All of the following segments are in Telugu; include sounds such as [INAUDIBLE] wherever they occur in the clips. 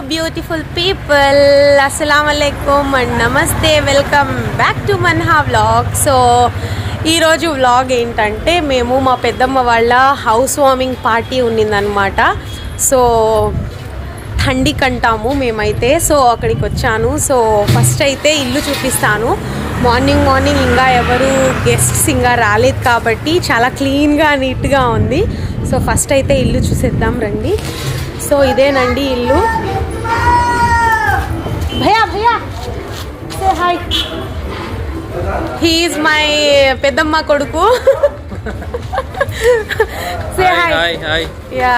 బ్యూటిఫుల్ పీపుల్ అస్సలం అయికుం and namaste welcome back to Manha vlog so ఈరోజు వ్లాగ్ ఏంటంటే మేము మా పెద్దమ్మ వాళ్ళ హౌస్ వార్మింగ్ పార్టీ ఉన్నిందనమాట సో థండి కంటాము మేమైతే. సో అక్కడికి వచ్చాను. సో ఫస్ట్ అయితే ఇల్లు చూపిస్తాను. మార్నింగ్ మార్నింగ్ ఇంకా ఎవరు గెస్ట్స్ ఇంకా రాలేదు కాబట్టి చాలా క్లీన్గా నీట్గా ఉంది. సో ఫస్ట్ అయితే ఇల్లు చూసేద్దాం రండి. సో ఇదేనండి ఇల్లు. భయా భయా సే హాయ్ హీఈస్ మై పెద్దమ్మ కొడుకు. Say hi hi ya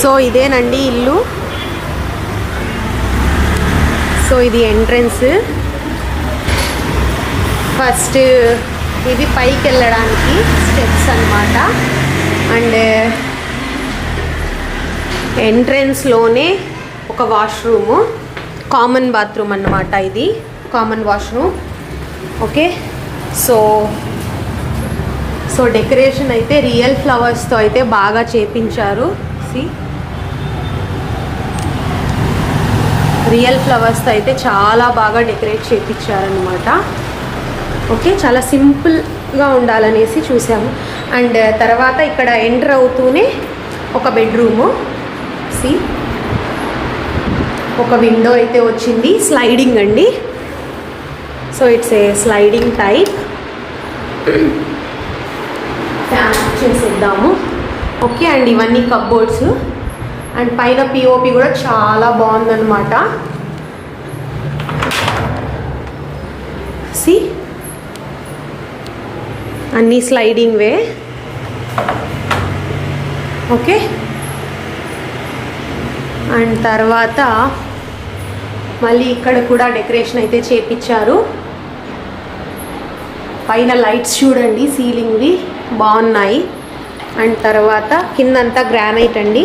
so ఇదేనండి ఇల్లు. సో ఇది ఎంట్రన్స్ ఫస్ట్ ఇది పైకి వెళ్ళడానికి స్టెప్స్ అన్నమాట. అండ్ ఎంట్రెన్స్లోనే ఒక వాష్రూము కామన్ బాత్రూమ్ అన్నమాట ఇది common washroom. Okay? So so decoration అయితే రియల్ ఫ్లవర్స్తో అయితే బాగా చేపించారు. సి రియల్ ఫ్లవర్స్తో అయితే చాలా బాగా డెకరేట్ చేపించారనమాట ఓకే? చాలా సింపుల్గా ఉండాలనేసి చూసాము. అండ్ తర్వాత ఇక్కడ ఎంటర్ అవుతూనే ఒక బెడ్రూము. వచ్చేసి ఒక విండో అయితే వచ్చింది. స్లైడింగ్ అండి. So it's a sliding type fan చేసేద్దాము. ఓకే అండ్ ఇవన్నీ కబ్బోర్డ్స్ అండ్ పైన పిఓపి కూడా చాలా బాగుందన్నమాట. సి అన్నీ స్లైడింగ్ వే. ఓకే అండ్ తర్వాత మళ్ళీ ఇక్కడ కూడా డెకరేషన్ అయితే చేపించారు పైన లైట్స్ చూడండి సీలింగ్వి బాగున్నాయి. అండ్ తర్వాత కిందంతా గ్రానైట్ అండి.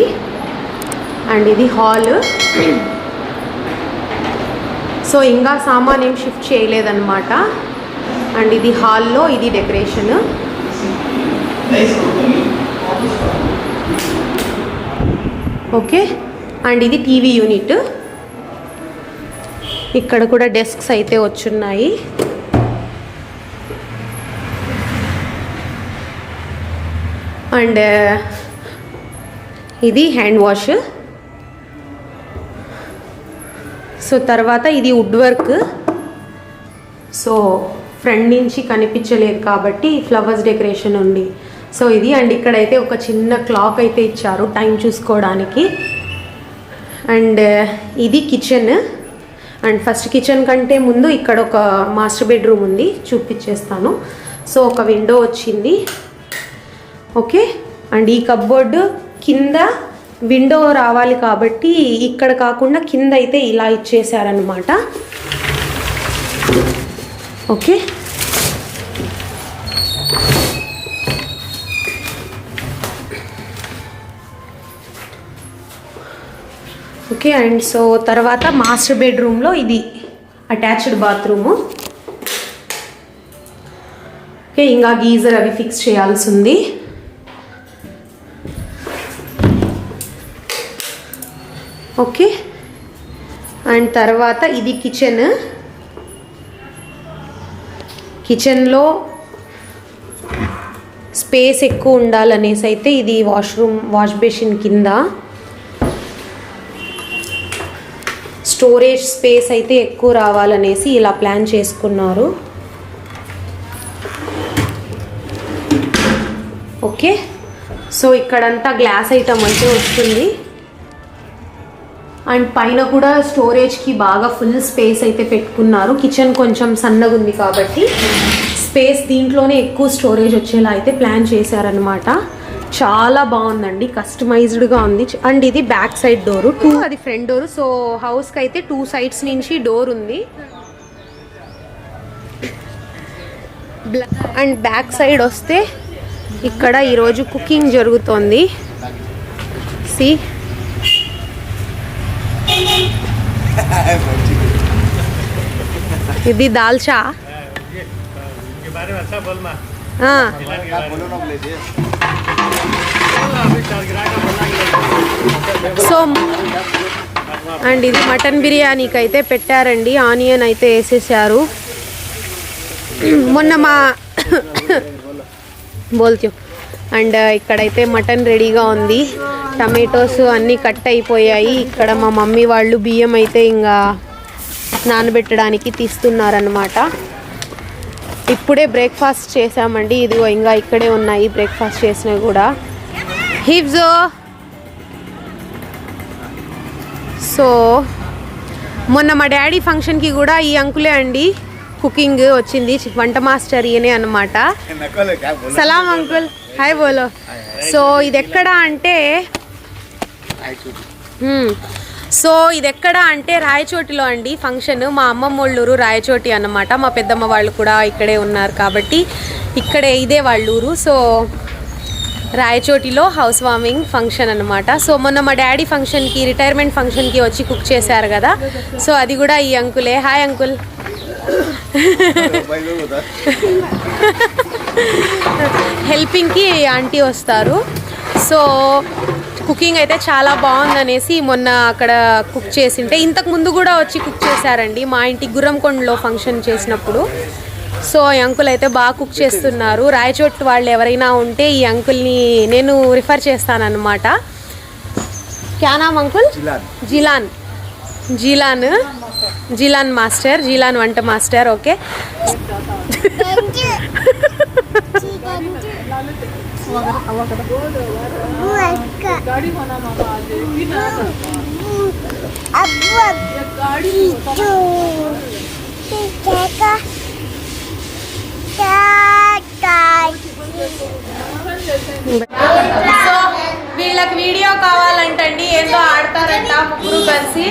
అండ్ ఇది హాల్. సో ఇంకా సామాన్ ఏం షిఫ్ట్ చేయలేదన్నమాట. అండ్ ఇది హాల్లో ఇది డెకరేషన్. ఓకే? అండ్ ఇది టీవీ యూనిట్. ఇక్కడ కూడా డెస్క్స్ అయితే వచ్చున్నాయి. అండ్ ఇది హ్యాండ్ వాష్. సో తర్వాత ఇది వుడ్ వర్క్. సో ఫ్రంట్ నుంచి కనిపించలేదు కాబట్టి ఫ్లవర్స్ డెకరేషన్ ఉంది. సో ఇది అండ్ ఇక్కడైతే ఒక చిన్న క్లాక్ అయితే ఇచ్చారు టైం చూసుకోవడానికి. అండ్ uh, ఇది కిచెన్ అండ్ ఫస్ట్ కిచెన్ కంటే ముందు ఇక్కడ ఒక మాస్టర్ బెడ్రూమ్ ఉంది చూపించేస్తాను సో ఒక విండో వచ్చింది. ఓకే? అండ్ ఈ కబ్బోర్డ్ కింద విండో రావాలి కాబట్టి ఇక్కడ కాకుండా కింద అయితే ఇలా ఇచ్చేసారనమాట ఓకే? ఓకే అండ్ సో తర్వాత మాస్టర్ బెడ్రూమ్లో ఇది అటాచ్డ్ బాత్రూము ఓకే ఇంకా గీజర్ అవి ఫిక్స్ చేయాల్సి ఉంది. ఓకే అండ్ తర్వాత ఇది కిచెన్ కిచెన్లో స్పేస్ ఎక్కువ ఉండాలనేసి అయితే ఇది వాష్రూమ్ వాష్ బేసిన్ కింద. స్టోరేజ్ స్పేస్ అయితే ఎక్కువ రావాలనేసి ఇలా ప్లాన్ చేసుకున్నారు. ఓకే. సో ఇక్కడంతా గ్లాస్ ఐటమ్ అయితే వస్తుంది. అండ్ పైన కూడా స్టోరేజ్కి బాగా ఫుల్ స్పేస్ అయితే పెట్టుకున్నారు. కిచెన్ కొంచెం సన్నగా ఉంది కాబట్టి స్పేస్ దీంట్లోనే ఎక్కువ స్టోరేజ్ వచ్చేలా అయితే ప్లాన్ చేశారనమాట చాలా బాగుందండి కస్టమైజ్డ్గా ఉంది. అండ్ ఇది బ్యాక్ సైడ్ డోరు టూ అది ఫ్రంట్ డోరు సో హౌస్కి అయితే టూ సైడ్స్ నుంచి డోర్ ఉంది. అండ్ బ్యాక్ సైడ్ వస్తే ఇక్కడ ఈరోజు కుకింగ్ జరుగుతోంది. సి ఇది దాల్చా సో అండ్ ఇది మటన్ బిర్యానీకి అయితే పెట్టారండి. ఆనియన్ అయితే వేసేసారు. మొన్న మా బోల్త్యూ అండ్ ఇక్కడైతే మటన్ రెడీగా ఉంది. టమాటోస్ అన్నీ కట్ అయిపోయాయి. ఇక్కడ మా మమ్మీ వాళ్ళు బియ్యం అయితే ఇంకా నానబెట్టడానికి తీస్తున్నారనమాట ఇప్పుడే బ్రేక్ఫాస్ట్ చేసామండి ఇదిగో ఇంకా ఇక్కడే ఉన్నాయి బ్రేక్ఫాస్ట్ చేసినవి కూడా. హిబ్జో సో మొన్న మా డాడీ ఫంక్షన్కి కూడా ఈ అంకులే అండి. కుకింగ్ వచ్చింది. వంట మాస్టర్ ఈయనే అనమాట సలాం అంకుల్. హాయ్ బోలో. సో ఇది ఎక్కడ అంటే సో ఇది ఎక్కడ అంటే రాయచోటిలో అండి ఫంక్షన్. మా అమ్మమ్మ వాళ్ళూరు రాయచోటి అన్నమాట. మా పెద్దమ్మ వాళ్ళు కూడా ఇక్కడే ఉన్నారు కాబట్టి ఇక్కడే ఇదే వాళ్ళ ఊరు. సో రాయచోటిలో హౌస్ వార్మింగ్ ఫంక్షన్ అనమాట సో మొన్న మా డాడీ ఫంక్షన్కి రిటైర్మెంట్ ఫంక్షన్కి వచ్చి కుక్ చేశారు కదా. సో అది కూడా ఈ అంకులే. Hi uncle. హెల్పింగ్కి ఆంటీ వస్తారు. సో కుకింగ్ అయితే చాలా బాగుందనేసి మొన్న అక్కడ కుక్ చేసింటే ఇంతకు ముందు కూడా వచ్చి కుక్ చేశారండి మా ఇంటి గుర్రంకొండలో ఫంక్షన్ చేసినప్పుడు. సో ఈ అంకుల్ అయితే బాగా కుక్ చేస్తున్నారు. రాయచోట్ వాళ్ళు ఎవరైనా ఉంటే ఈ అంకుల్ని నేను రిఫర్ చేస్తానన్నమాట. క్యానామ్ అంకుల్? జిలాన్. జిలాన్. జిలాన్. మాస్టర్. జిలాన్ వంట మాస్టర్. ఓకే. సో వీళ్ళకి వీడియో కావాలంటండి ఏందో ఆడతారంట ముగ్గురు కలిసి.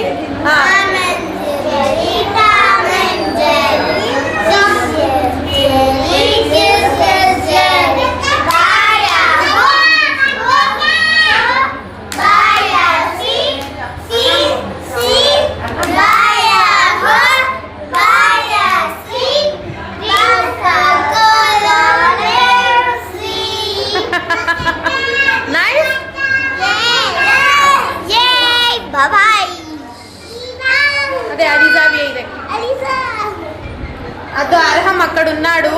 అదో అర్హం అక్కడ ఉన్నాడు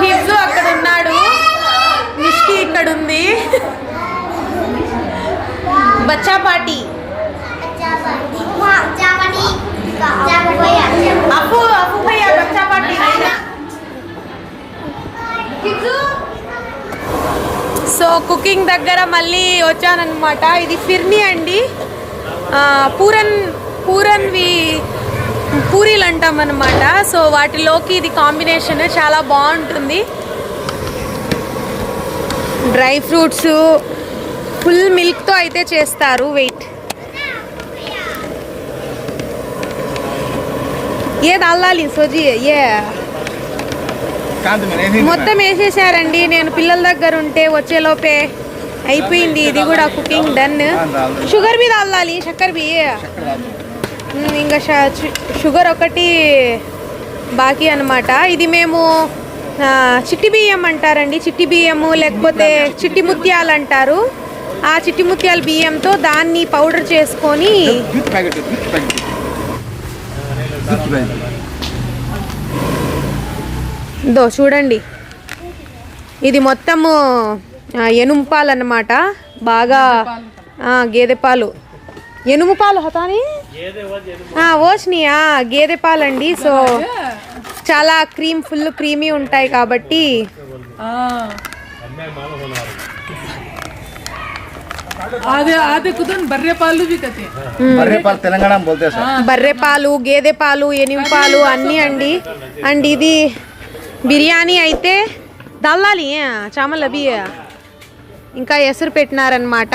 హిబ్జు అక్కడ ఉన్నాడు నిష్కి ఇక్కడ ఉంది బచ్చాపాటి. అప్పు అప్పు భయ్యా సో కుకింగ్ దగ్గర మళ్ళీ వచ్చానమాట ఇది ఫిర్ని అండి. పూరన్ పూరన్వి పూరీలు అంటాం అనమాట సో వాటిలోకి ఇది కాంబినేషన్ చాలా బాగుంటుంది. డ్రై ఫ్రూట్స్ ఫుల్ మిల్క్తో అయితే చేస్తారు. వెయిట్. ఏది అల్లాలి సోజీ? ఏ? మొత్తం వేసేసారండి. నేను పిల్లల దగ్గర ఉంటే వచ్చేలోపే అయిపోయింది. ఇది కూడా కుకింగ్ డన్ షుగర్ మీద అల్లాలి చక్కెర బి. ఉమ్, ఇంకా షుగర్ ఒకటి బాకీ అనమాట ఇది మేము చిట్టి బియ్యం అంటారండి. చిట్టి బియ్యము లేకపోతే చిట్టి ముత్యాలు అంటారు. ఆ చిట్టి ముత్యాల బియ్యంతో దాన్ని పౌడర్ చేసుకొని దో చూడండి. ఇది మొత్తము ఎనుంపాలన్నమాట బాగా గేదె పాలు. ఎనుము పాలు హతాని? ఓసినియా గేదె పాలండి. సో చాలా క్రీమ్ ఫుల్ క్రీమీ ఉంటాయి కాబట్టి. బర్రె పాలు గేదె పాలు ఎనిమి పాలు అన్నీ అండి. అండ్ ఇది బిర్యానీ అయితే దల్లాలి చామల్ అవి ఇంకా ఎసరు పెట్టినారనమాట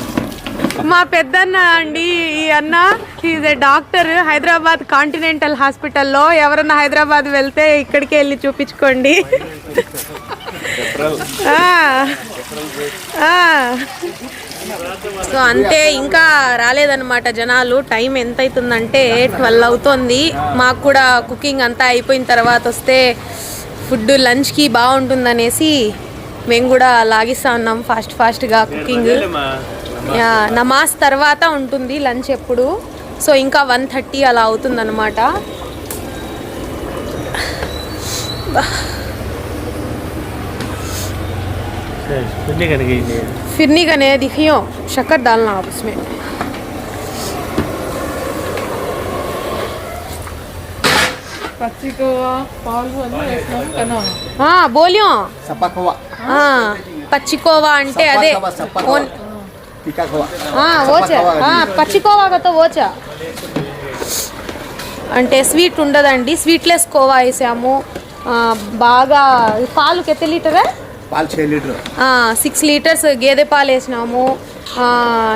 మా పెద్దన్న అండి ఈ అన్న is a doctor Hyderabad continental హాస్పిటల్లో. ఎవరన్నా హైదరాబాద్ వెళ్తే ఇక్కడికి వెళ్ళి చూపించుకోండి. సో అంతే ఇంకా రాలేదన్నమాట జనాలు. టైం ఎంత అవుతుందంటే ట్వెల్వ్ అవుతుంది. మాకు కూడా కుకింగ్ అంతా అయిపోయిన తర్వాత వస్తే ఫుడ్ లంచ్కి బాగుంటుందనేసి మేము కూడా లాగిస్తా ఉన్నాం. ఫాస్ట్ ఫాస్ట్గా కుకింగ్ నమాజ్ తర్వాత ఉంటుంది లంచ్ ఎప్పుడు. సో ఇంకా వన్ థర్టీ అలా అవుతుందన్నమాట. ఫిర్ని కనే దిఖియో షక్కర్ డాల్నా ఆప్ ఉస్మే బోలియం. పచ్చికోవా అంటే అదే ఓచా. ఆ, పచ్చికోవాగతో ఓచా. అంటే స్వీట్ ఉండదండి. స్వీట్లెస్ కోవా వేసాము. బాగా పాలు కెత్త లీటరా? పాలు సిక్స్ లీటర్స్ గేదె పాలు వేసినాము.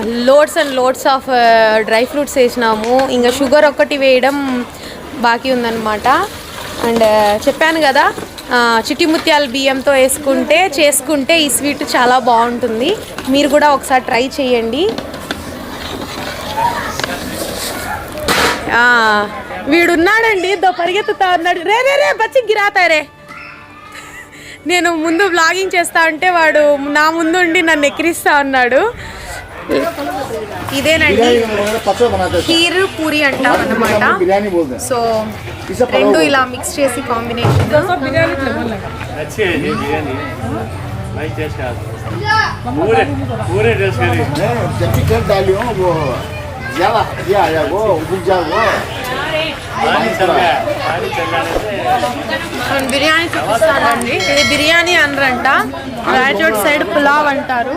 Loads and loads of dry fruits వేసినాము. ఇంకా షుగర్ ఒక్కటి వేయడం బాకీ ఉందన్నమాట. అండ్ చెప్పాను కదా చిట్టి ముత్యాల బియ్యంతో వేసుకుంటే చేసుకుంటే ఈ స్వీట్ చాలా బాగుంటుంది. మీరు కూడా ఒకసారి ట్రై చేయండి. వీడున్నాడండి దో పరిగెత్తుతా ఉన్నాడు. రే రే రే బచ్చి గిరాతారే నేను ముందు బ్లాగింగ్ చేస్తా అంటే వాడు నా ముందు ఉండి నన్ను ఎక్కిరిస్తా ఉన్నాడు. ఇదేనండి. ఖీర్ పూరి అంటాం అనమాట సో రెండు ఇలా మిక్స్ చేసి కాంబినేషన్ पूरे మనం బిర్యానీ చూపిస్తానండి. ఇది బిర్యానీ అనరంట. రాయచోట్ సైడ్ పులావ్ అంటారు.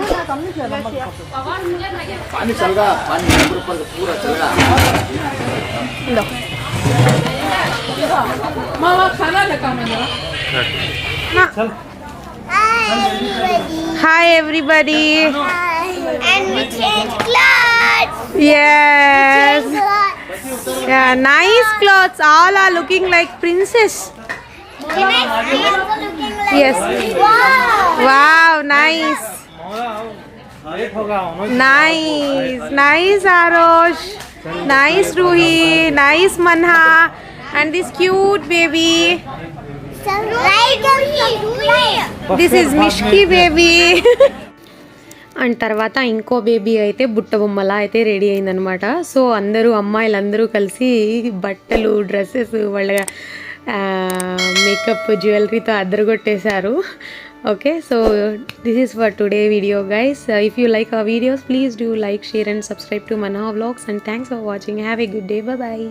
Hi everybody And. Yeah. Yeah, nice clothes. All are looking like princess. Yes. Wow. Wow, nice. Nice. Nice Arosh. Nice Ruhi. Nice Manha. And this cute baby. This is Mishki baby. [LAUGHS] And తర్వాత ఇంకో బేబీ అయితే బుట్ట బొమ్మలా అయితే రెడీ అయిందనమాట. సో అందరూ అమ్మాయిలందరూ కలిసి బట్టలు డ్రెస్సెస్ వాళ్ళ మేకప్ జ్యువెలరీతో అద్దరగొట్టేశారు. Okay so this is for today video guys if you like our videos please do like share and subscribe to Manha vlogs and thanks for watching have a good day bye